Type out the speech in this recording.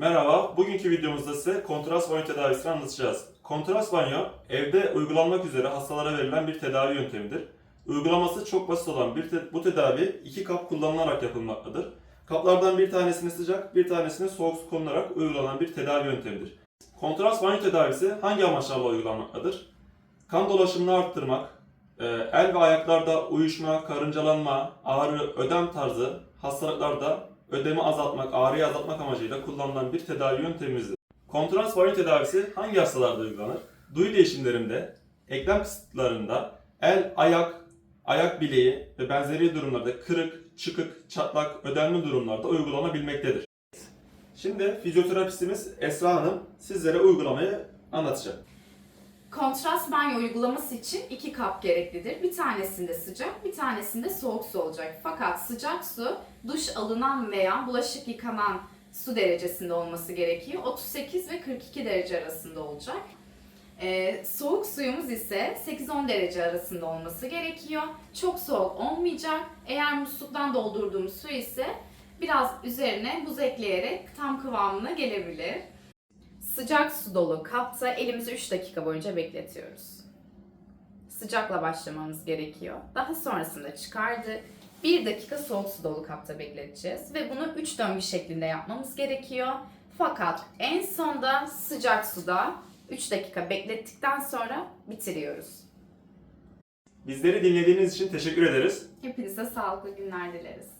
Merhaba, bugünkü videomuzda size kontrast banyo tedavisini anlatacağız. Kontrast banyo, evde uygulanmak üzere hastalara verilen bir tedavi yöntemidir. Uygulaması çok basit olan bir te- bu tedavi iki kap kullanılarak yapılmaktadır. Kaplardan bir tanesine sıcak, bir tanesine soğuk su konularak uygulanan bir tedavi yöntemidir. Kontrast banyo tedavisi hangi amaçlarla uygulanmaktadır? Kan dolaşımını arttırmak, e, el ve ayaklarda uyuşma, karıncalanma, ağrı, ödem tarzı hastalıklarda ödemi azaltmak, ağrıyı azaltmak amacıyla kullanılan bir tedavi yöntemimizdir. Kontrast banyo tedavisi hangi hastalarda uygulanır? Duyu değişimlerinde, eklem kısıtlarında, el, ayak, ayak bileği ve benzeri durumlarda kırık, çıkık, çatlak, ödenme durumlarda uygulanabilmektedir. Şimdi fizyoterapistimiz Esra Hanım sizlere uygulamayı anlatacak. Kontrast banyo uygulaması için iki kap gereklidir. Bir tanesinde sıcak, bir tanesinde soğuk su olacak. Fakat sıcak su duş alınan veya bulaşık yıkanan su derecesinde olması gerekiyor. 38 ve 42 derece arasında olacak. Ee, soğuk suyumuz ise 8-10 derece arasında olması gerekiyor. Çok soğuk olmayacak. Eğer musluktan doldurduğumuz su ise biraz üzerine buz ekleyerek tam kıvamına gelebilir. Sıcak su dolu kapta elimizi 3 dakika boyunca bekletiyoruz. Sıcakla başlamamız gerekiyor. Daha sonrasında çıkardı. 1 dakika soğuk su dolu kapta bekleteceğiz ve bunu 3 döngü şeklinde yapmamız gerekiyor. Fakat en sonda sıcak suda 3 dakika beklettikten sonra bitiriyoruz. Bizleri dinlediğiniz için teşekkür ederiz. Hepinize sağlıklı günler dileriz.